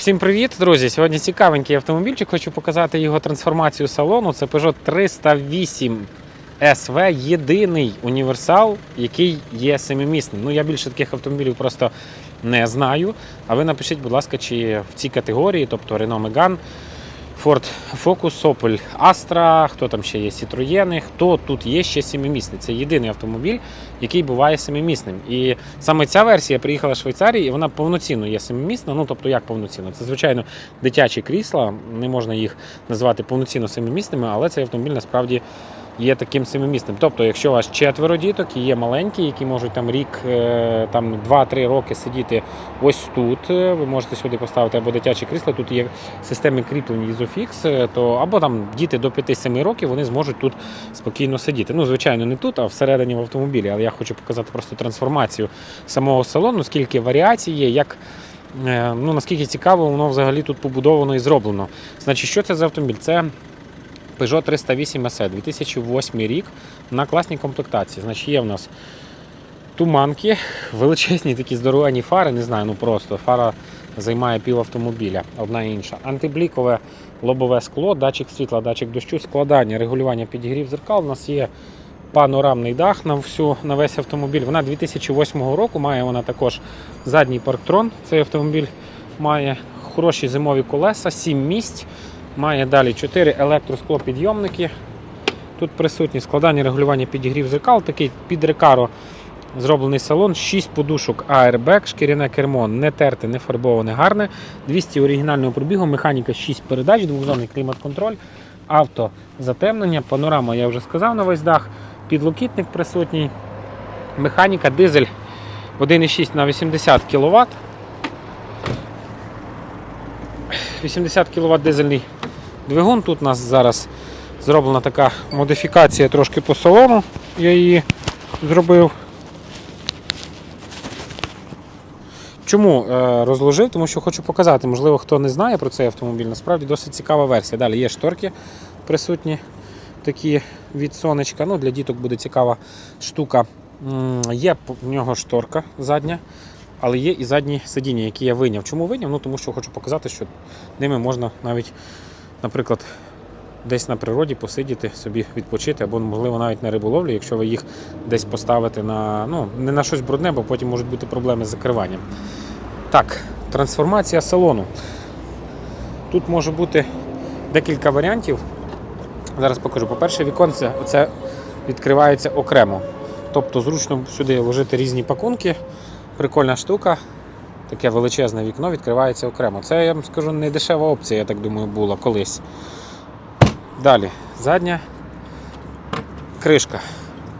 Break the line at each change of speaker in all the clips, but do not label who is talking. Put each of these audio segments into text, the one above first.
Всім привіт, друзі! Сьогодні цікавенький автомобільчик. Хочу показати його трансформацію салону. Це Peugeot 308 SV, єдиний універсал, який є семимісним. Ну я більше таких автомобілів просто не знаю. А ви напишіть, будь ласка, чи в цій категорії, тобто Renault Megane, Ford Focus, Opel Astra, хто там ще є Citroën, хто тут є ще семимісний. Це єдиний автомобіль, який буває семимісним. І саме ця версія приїхала з Швейцарії, і вона повноцінно є семимісна. Ну тобто, як повноцінно? Це звичайно дитячі крісла, не можна їх назвати повноцінно семимісними, але цей автомобіль насправді. Є таким семимісним. Тобто, якщо у вас четверо діток і є маленькі, які можуть там рік, е, там 2-3 роки сидіти ось тут, е, ви можете сюди поставити або дитяче крісло, тут є системи кріплення Isofix, е, то або там діти до 5-7 років вони зможуть тут спокійно сидіти. Ну, звичайно, не тут, а всередині в автомобілі. Але я хочу показати просто трансформацію самого салону, скільки варіацій є, як. Ну, наскільки цікаво, воно взагалі тут побудовано і зроблено. Значить, що це за автомобіль? Це Peugeot 308 SE 2008 рік на класній комплектації. Значить, є в нас туманки, величезні такі здоровенні фари, не знаю, ну просто фара займає пів автомобіля, одна і інша. Антиблікове лобове скло, датчик світла, датчик дощу, складання, регулювання підігрів зеркал. У нас є панорамний дах на всю на весь автомобіль. Вона 2008 року має вона також задній парктрон. Цей автомобіль має хороші зимові колеса, 7 місць. Має далі 4 електросклопідйомники. Тут присутні складання регулювання підігрів зеркал, такий під рекаро зроблений салон, 6 подушок Airbag, шкіряне кермо, не терте, не фарбоване, гарне. 200 оригінального пробігу, механіка 6 передач, двохзонний клімат-контроль, авто затемнення, панорама, я вже сказав на весь дах, підлокітник присутній, механіка, дизель 1,6 на 80 кВт. 80 кВт дизельний двигун. Тут у нас зараз зроблена така модифікація трошки по салону. Я її зробив. Чому е, розложив? Тому що хочу показати, можливо, хто не знає про цей автомобіль. Насправді досить цікава версія. Далі є шторки присутні, такі від сонечка. Ну, для діток буде цікава штука. Є в нього шторка задня, але є і задні сидіння, які я виняв. Чому виняв? Ну, тому що хочу показати, що ними можна навіть, наприклад, десь на природі посидіти, собі відпочити, або, можливо, навіть на риболовлю, якщо ви їх десь поставите на, ну, не на щось брудне, бо потім можуть бути проблеми з закриванням. Так, трансформація салону. Тут може бути декілька варіантів. Зараз покажу. По-перше, віконце це відкривається окремо. Тобто зручно сюди ложити різні пакунки. Прикольна штука. Таке величезне вікно відкривається окремо. Це, я вам скажу, не дешева опція, я так думаю, була колись. Далі, задня кришка.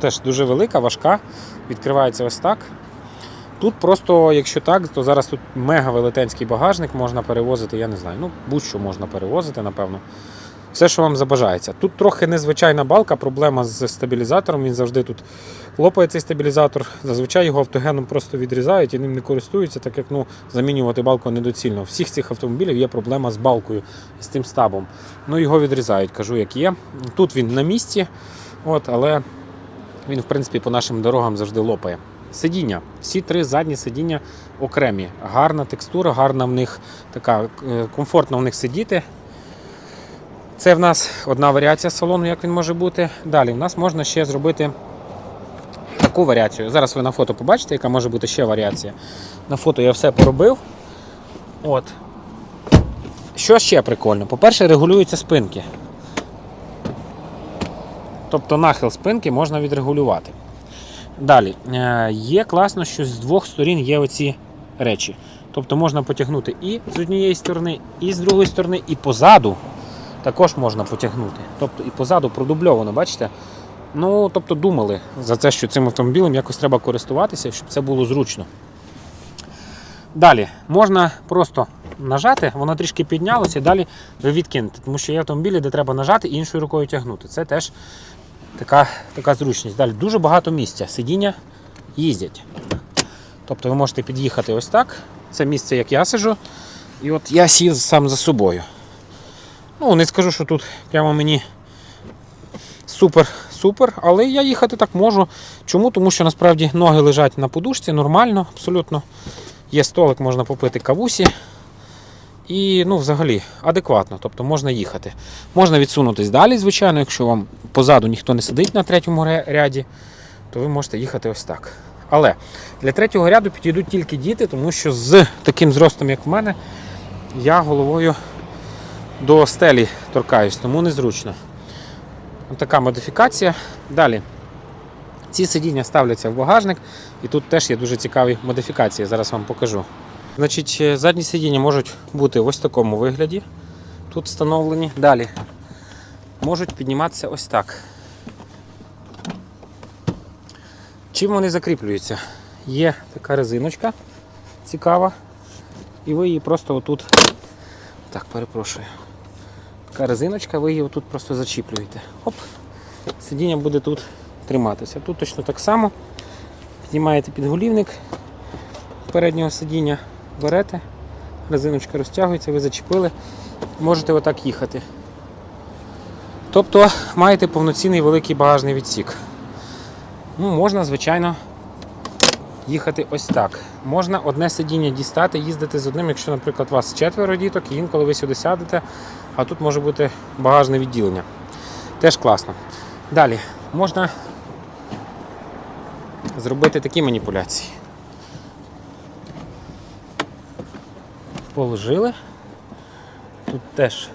Теж дуже велика, важка. Відкривається ось так. Тут просто, якщо так, то зараз тут мега велетенський багажник можна перевозити, я не знаю. Ну, будь-що можна перевозити, напевно. Все, що вам забажається. Тут трохи незвичайна балка, проблема з стабілізатором. Він завжди тут лопає цей стабілізатор. Зазвичай його автогеном просто відрізають і ним не користуються, так як ну, замінювати балку недоцільно. Всіх цих автомобілів є проблема з балкою, з тим стабом. Ну, його відрізають, кажу, як є. Тут він на місці, от, але він, в принципі, по нашим дорогам завжди лопає. Сидіння. Всі три задні сидіння окремі. Гарна текстура, гарна в них така, е, комфортно в них сидіти. Це в нас одна варіація салону, як він може бути. Далі в нас можна ще зробити таку варіацію. Зараз ви на фото побачите, яка може бути ще варіація. На фото я все поробив. От. Що ще прикольно? По-перше, регулюються спинки. Тобто нахил спинки можна відрегулювати. Далі, е, є класно, що з двох сторін є оці речі. Тобто можна потягнути і з однієї сторони, і з другої сторони, і позаду також можна потягнути. Тобто і позаду продубльовано, бачите? Ну, тобто думали за те, що цим автомобілем якось треба користуватися, щоб це було зручно. Далі можна просто нажати, воно трішки піднялося, і далі ви відкинете. Тому що є автомобілі, де треба нажати і іншою рукою тягнути. Це теж така, така зручність. Далі дуже багато місця. Сидіння їздять. Тобто ви можете під'їхати ось так. Це місце, як я сиджу. І от я сів сам за собою. Ну, не скажу, що тут прямо мені супер-супер, але я їхати так можу. Чому? Тому що насправді ноги лежать на подушці, нормально, абсолютно. Є столик, можна попити кавусі. І ну, взагалі адекватно, тобто можна їхати. Можна відсунутись далі, звичайно, якщо вам позаду ніхто не сидить на третьому ряді, то ви можете їхати ось так. Але для третього ряду підійдуть тільки діти, тому що з таким зростом, як в мене, я головою до стелі торкаюсь, тому незручно. Така модифікація. Далі. Ці сидіння ставляться в багажник, і тут теж є дуже цікаві модифікації. Зараз вам покажу. Значить, е, задні сидіння можуть бути в ось такому вигляді. Тут встановлені. Далі можуть підніматися ось так. Чим вони закріплюються? Є така резиночка цікава, і ви її просто отут. Так, перепрошую. Така резиночка, ви її отут просто зачіплюєте. Оп, сидіння буде тут триматися. Тут точно так само. Піднімаєте підголівник переднього сидіння, берете, резиночка розтягується, ви зачепили, можете отак їхати. Тобто маєте повноцінний великий багажний відсік. Ну, можна, звичайно, їхати ось так. Можна одне сидіння дістати, їздити з одним, якщо, наприклад, у вас четверо діток, і інколи ви сюди сядете, а тут може бути багажне відділення. Теж класно. Далі можна зробити такі маніпуляції. Положили. Тут теж.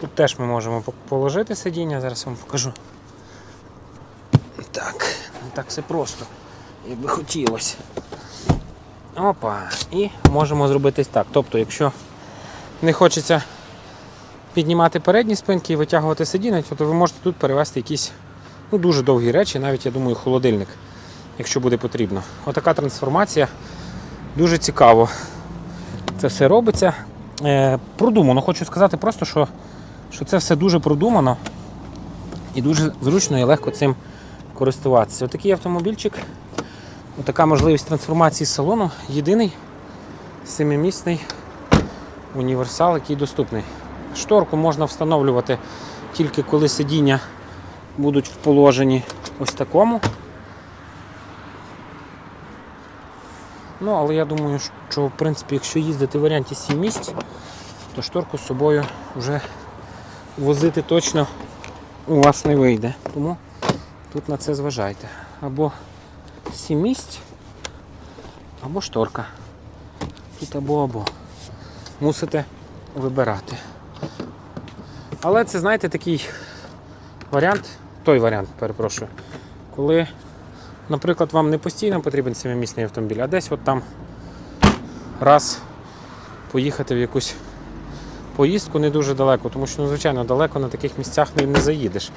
Тут теж ми можемо положити сидіння, зараз вам покажу. Так, все просто, як би хотілося. Опа. І можемо зробити так. Тобто, якщо не хочеться піднімати передні спинки і витягувати сидіння, то ви можете тут перевести якісь ну, дуже довгі речі, навіть я думаю, холодильник, якщо буде потрібно. Отака трансформація. Дуже цікаво. Це все робиться. Е, продумано, хочу сказати просто, що, що це все дуже продумано і дуже зручно і легко цим користуватися. Отакий автомобільчик, отака можливість трансформації салону. Єдиний семимісний універсал, який доступний. Шторку можна встановлювати тільки коли сидіння будуть в положенні ось такому. Ну, але я думаю, що в принципі, якщо їздити в варіанті 7 місць, то шторку з собою вже возити точно у вас не вийде. Тому тут на це зважайте. Або 7 місць, або шторка. Тут або або. Мусите вибирати. Але це, знаєте, такий варіант, той варіант, перепрошую, коли, наприклад, вам не постійно потрібен семимісний автомобіль, а десь от там раз поїхати в якусь поїздку не дуже далеко, тому що, ну, звичайно, далеко на таких місцях не заїдеш.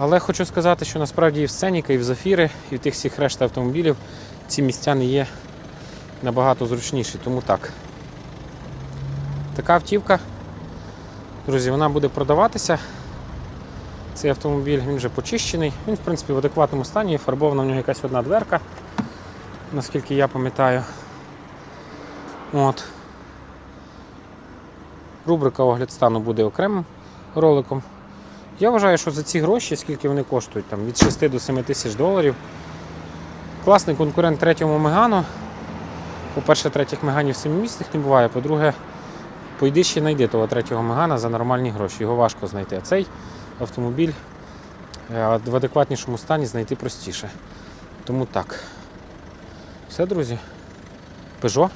Але хочу сказати, що насправді і в Сценіка, і в Зафіри, і в тих всіх решта автомобілів ці місця не є набагато зручніші, тому так. Така автівка, друзі, вона буде продаватися. Цей автомобіль він вже почищений, він в принципі в адекватному стані, фарбована в нього якась одна дверка, наскільки я пам'ятаю. От. Рубрика огляд стану буде окремим роликом. Я вважаю, що за ці гроші, скільки вони коштують, там, від 6 до 7 тисяч доларів. Класний конкурент третьому Мегану. По-перше, третіх Меганів семимісних не буває. По-друге, пойди ще знайди того третього Мегана за нормальні гроші. Його важко знайти. А цей автомобіль е, в адекватнішому стані знайти простіше. Тому так. Все, друзі. Peugeot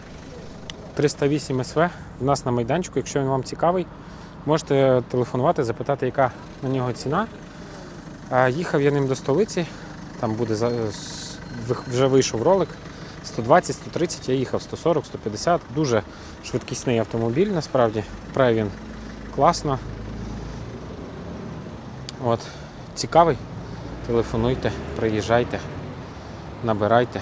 308 SV в нас на майданчику. Якщо він вам цікавий, можете телефонувати, запитати, яка на нього ціна. Їхав я ним до столиці, там буде вже вийшов ролик. 120, 130, я їхав 140, 150. Дуже швидкісний автомобіль, насправді. Прає він класно. От. Цікавий? Телефонуйте, приїжджайте, набирайте.